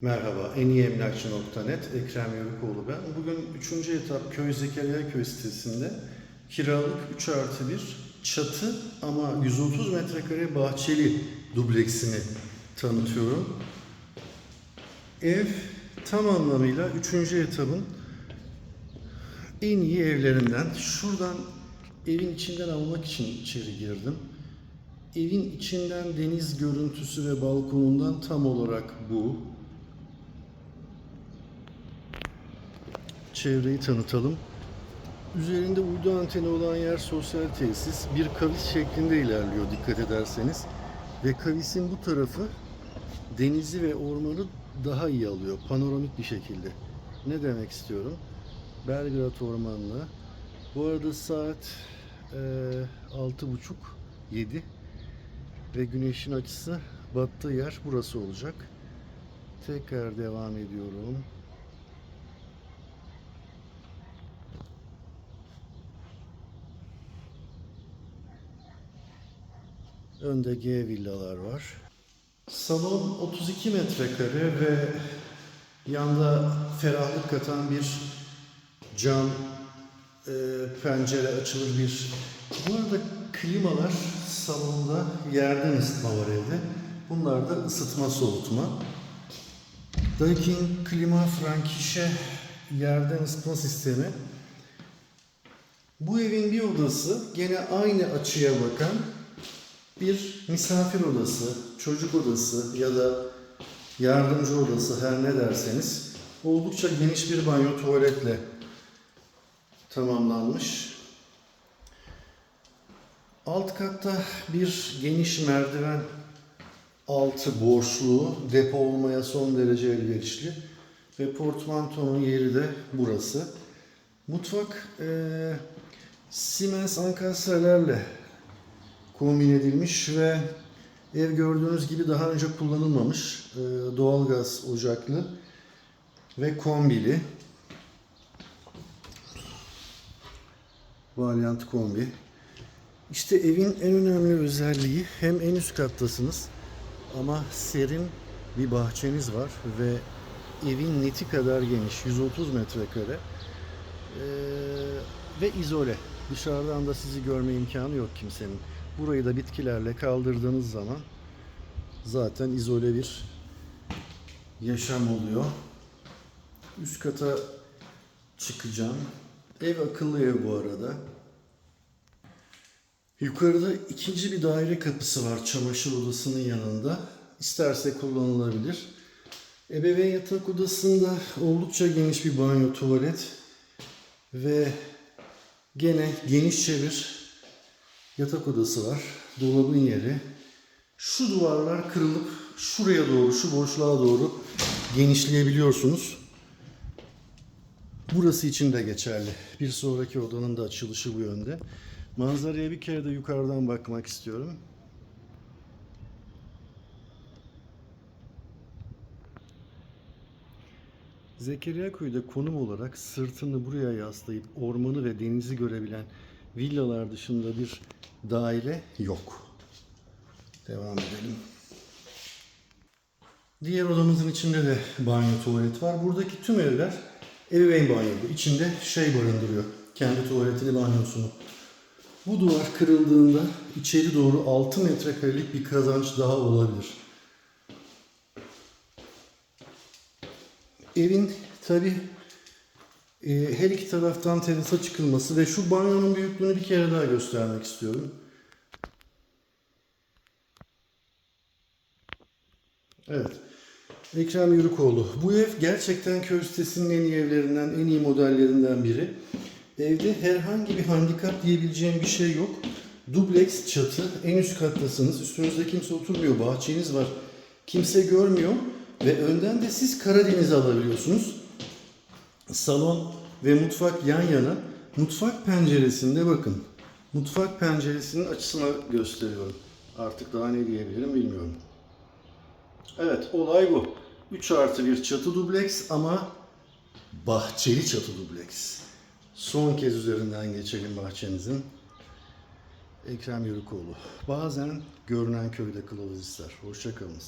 Merhaba, en iyi emlakçı.net, Ekrem Yörükoğlu ben. Bugün 3. etap Köy Zekeriya Köy sitesinde kiralık 3 artı 1 çatı ama 130 metrekare bahçeli dubleksini tanıtıyorum. Ev tam anlamıyla 3. etapın en iyi evlerinden. Şuradan evin içinden almak için içeri girdim. Evin içinden deniz görüntüsü ve balkonundan tam olarak bu. Çevreyi tanıtalım. Üzerinde uydu anteni olan yer sosyal tesis. Bir kavis şeklinde ilerliyor dikkat ederseniz. Ve kavisin bu tarafı denizi ve ormanı daha iyi alıyor. Panoramik bir şekilde. Ne demek istiyorum? Belgrad Ormanlığı. Bu arada saat eee, altı buçuk, yedi ve güneşin açısı battığı yer burası olacak. Tekrar devam ediyorum. Önde G villalar var. Salon 32 metrekare ve yanda ferahlık katan bir cam, e, pencere açılır bir. Bu arada klimalar salonda yerden ısıtma var evde. Bunlar da ısıtma soğutma. Daikin klima Frankische yerden ısıtma sistemi. Bu evin bir odası gene aynı açıya bakan bir misafir odası, çocuk odası ya da yardımcı odası her ne derseniz oldukça geniş bir banyo tuvaletle tamamlanmış. Alt katta bir geniş merdiven altı boşluğu depo olmaya son derece elverişli ve portmantonun yeri de burası. Mutfak eee Siemens ankastrelerle kombin edilmiş ve ev gördüğünüz gibi daha önce kullanılmamış e, doğalgaz ocaklı ve kombili. Valiant kombi. İşte evin en önemli özelliği hem en üst kattasınız ama serin bir bahçeniz var ve evin neti kadar geniş 130 metrekare Ee, ve izole. Dışarıdan da sizi görme imkanı yok kimsenin. Burayı da bitkilerle kaldırdığınız zaman zaten izole bir yaşam oluyor. Üst kata çıkacağım. Ev akıllı ev bu arada. Yukarıda ikinci bir daire kapısı var çamaşır odasının yanında. İsterse kullanılabilir. Ebeveyn yatak odasında oldukça geniş bir banyo tuvalet ve gene genişçe bir yatak odası var. Dolabın yeri. Şu duvarlar kırılıp şuraya doğru, şu boşluğa doğru genişleyebiliyorsunuz. Burası için de geçerli. Bir sonraki odanın da açılışı bu yönde. Manzaraya bir kere de yukarıdan bakmak istiyorum. Zekeriya Köy'de konum olarak sırtını buraya yaslayıp ormanı ve denizi görebilen villalar dışında bir daire yok. Devam edelim. Diğer odamızın içinde de banyo tuvalet var. Buradaki tüm evler ebeveyn banyosu. İçinde şey barındırıyor. Kendi tuvaletini, banyosunu. Bu duvar kırıldığında içeri doğru 6 metrekarelik bir kazanç daha olabilir. Evin tabi her iki taraftan terasa çıkılması ve şu banyonun büyüklüğünü bir kere daha göstermek istiyorum. Evet. Ekrem Yürükoğlu. Bu ev gerçekten köy sitesinin en iyi evlerinden, en iyi modellerinden biri. Evde herhangi bir handikap diyebileceğim bir şey yok. Dubleks çatı, en üst kattasınız. Üstünüzde kimse oturmuyor, bahçeniz var. Kimse görmüyor ve önden de siz Karadeniz'i alabiliyorsunuz. Salon ve mutfak yan yana. Mutfak penceresinde bakın. Mutfak penceresinin açısına gösteriyorum. Artık daha ne diyebilirim bilmiyorum. Evet olay bu. 3 artı bir çatı dubleks ama bahçeli çatı dubleks. Son kez üzerinden geçelim bahçenizin. Ekrem Yörükoğlu. Bazen görünen köyde kılavuz ister. Hoşçakalınız.